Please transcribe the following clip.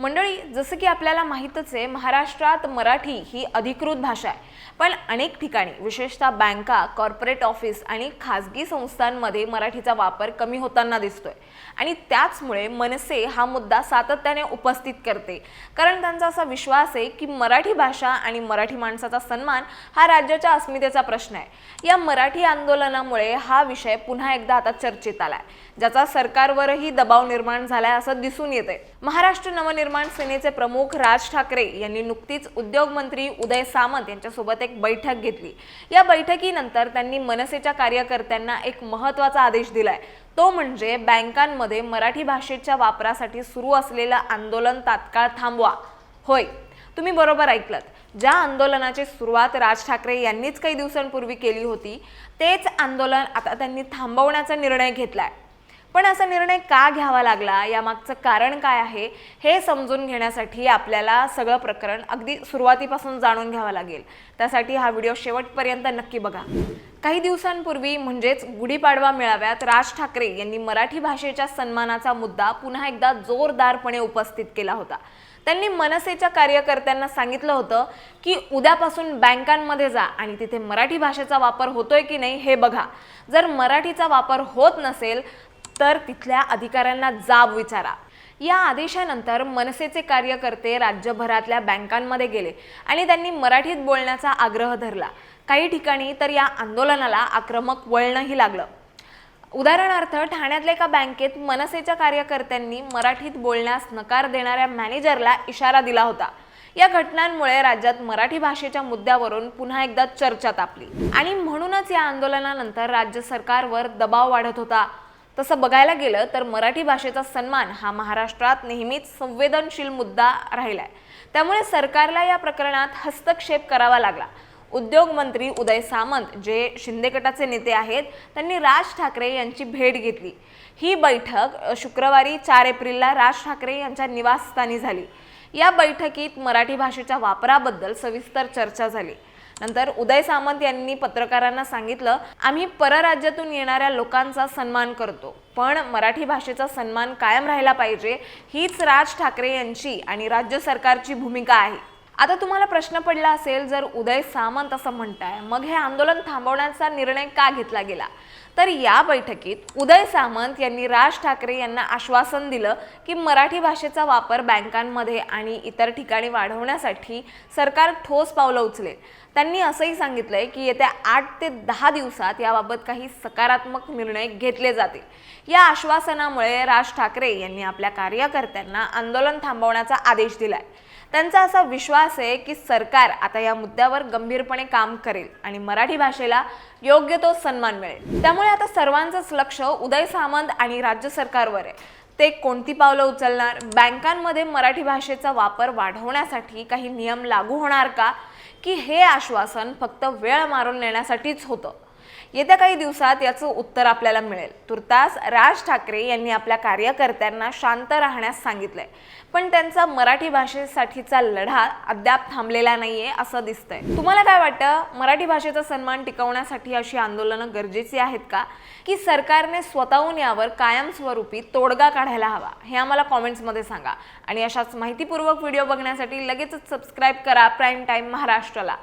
मंडळी जसं की आपल्याला माहीतच आहे महाराष्ट्रात मराठी ही अधिकृत भाषा आहे. पण अनेक ठिकाणी विशेषतः बँका कॉर्पोरेट ऑफिस आणि खाजगी संस्थांमध्ये मराठीचा वापर कमी होताना दिसतोय. आणि त्याचमुळे मनसे हा मुद्दा सातत्याने उपस्थित करते. कारण त्यांचा असा विश्वास आहे की मराठी भाषा आणि मराठी माणसाचा सन्मान हा राज्याच्या अस्मितेचा प्रश्न आहे. या मराठी आंदोलनामुळे हा विषय पुन्हा एकदा आता चर्चेत आलाय. ज्याचा सरकारवरही दबाव निर्माण झालाय असं दिसून येते महाराष्ट्र नवनिर्माण सेनेचे प्रमुख राज ठाकरे यांनी नुकतीच उद्योग मंत्री उदय सामंत यांच्यासोबत एक बैठक घेतली. या बैठकीनंतर त्यांनी मनसेच्या कार्यकर्त्यांना एक महत्त्वाचा आदेश दिलाय. तो म्हणजे बँकांमध्ये मराठी भाषेच्या वापरासाठी सुरू असलेलं आंदोलन तात्काळ थांबवा. होय तुम्ही बरोबर ऐकलत. ज्या आंदोलनाची सुरुवात राज ठाकरे यांनीच काही दिवसांपूर्वी केली होती तेच आंदोलन आता त्यांनी थांबवण्याचा निर्णय घेतलाय. पण असा निर्णय का घ्यावा लागला? यामागचं कारण काय आहे? हे समजून घेण्यासाठी आपल्याला सगळं प्रकरण अगदी सुरुवातीपासून जाणून घ्यावं लागेल. त्यासाठी हा व्हिडिओ शेवटपर्यंत नक्की बघा. काही दिवसांपूर्वी म्हणजेच गुढीपाडवा मेळाव्यात राज ठाकरे यांनी मराठी भाषेच्या सन्मानाचा मुद्दा पुन्हा एकदा जोरदारपणे उपस्थित केला होता. त्यांनी मनसेच्या कार्यकर्त्यांना सांगितलं होतं की उद्यापासून बँकांमध्ये जा आणि तिथे मराठी भाषेचा वापर होतोय की नाही हे बघा. जर मराठीचा वापर होत नसेल तर तिथल्या अधिकाऱ्यांना जाब विचारा. या आदेशानंतर मनसेचे कार्यकर्ते राज्यभरातल्या बँकांमध्ये गेले आणि त्यांनी मराठीत बोलण्याचा आग्रह धरला. काही ठिकाणी तर या आंदोलनाला आक्रमक वळणही लागलं. उदाहरणार्थ ठाण्यातल्या एका बँकेत मनसेच्या कार्यकर्त्यांनी मराठीत बोलण्यास नकार देणाऱ्या मॅनेजरला इशारा दिला होता. या घटनांमुळे राज्यात मराठी भाषेच्या मुद्द्यावरून पुन्हा एकदा चर्चा तापली. आणि म्हणूनच या आंदोलनानंतर राज्य सरकारवर दबाव वाढत होता. तसं बघायला गेलं तर मराठी भाषेचा सन्मान हा महाराष्ट्रात नेहमीच संवेदनशील मुद्दा राहिला आहे त्यामुळे सरकारला या प्रकरणात हस्तक्षेप करावा लागला. उद्योग मंत्री उदय सामंत जे शिंदे गटाचे नेते आहेत त्यांनी राज ठाकरे यांची भेट घेतली. ही बैठक शुक्रवारी चार एप्रिलला राज ठाकरे यांच्या निवासस्थानी झाली. या बैठकीत मराठी भाषेच्या वापराबद्दल सविस्तर चर्चा झाली. नंतर उदय सामंत यांनी पत्रकारांना सांगितलं आम्ही परराज्यातून येणाऱ्या लोकांचा सन्मान करतो पण मराठी भाषेचा सन्मान कायम राहिला पाहिजे हीच राज ठाकरे यांची आणि राज्य सरकारची भूमिका आहे. आता तुम्हाला प्रश्न पडला असेल जर उदय सामंत असं म्हणताय मग हे आंदोलन थांबवण्याचा निर्णय का घेतला गेला? तर या बैठकीत उदय सामंत यांनी राज ठाकरे यांना आश्वासन दिलं की मराठी भाषेचा वापर बँकांमध्ये आणि इतर ठिकाणी वाढवण्यासाठी सरकार ठोस पावलं उचलेल. त्यांनी असंही सांगितलंय की येत्या आठ ते दहा दिवसात याबाबत काही सकारात्मक निर्णय घेतले जातील. या आश्वासनामुळे राज ठाकरे यांनी आपल्या कार्यकर्त्यांना आंदोलन थांबवण्याचा आदेश दिलाय. त्यांचा असा विश्वास आहे की सरकार आता या मुद्द्यावर गंभीरपणे काम करेल आणि मराठी भाषेला योग्य तो सन्मान मिळेल. त्यामुळे आता सर्वांचंच लक्ष उदय सामंत आणि राज्य सरकारवर आहे. ते कोणती पावलं उचलणार? बँकांमध्ये मराठी भाषेचा वापर वाढवण्यासाठी काही नियम लागू होणार का? की हे आश्वासन फक्त वेळ मारून नेण्यासाठीच होतं? येत्या काही दिवसात याचं उत्तर आपल्याला मिळेल. तुर्तास राज ठाकरे यांनी आपल्या कार्यकर्त्यांना शांत राहण्यास सांगितलंय. पण त्यांचा मराठी भाषेसाठीचा लढा अद्याप थांबलेला नाहीये असं दिसतंय. तुम्हाला काय वाटतं? मराठी भाषेचा सन्मान टिकवण्यासाठी अशी आंदोलनं गरजेची आहेत का? की सरकारने स्वतःहून यावर कायमस्वरूपी तोडगा काढायला हवा? हे आम्हाला कॉमेंट्समध्ये सांगा. आणि अशाच माहितीपूर्वक व्हिडिओ बघण्यासाठी लगेचच सबस्क्राईब करा. प्राईम टाईम महाराष्ट्राला.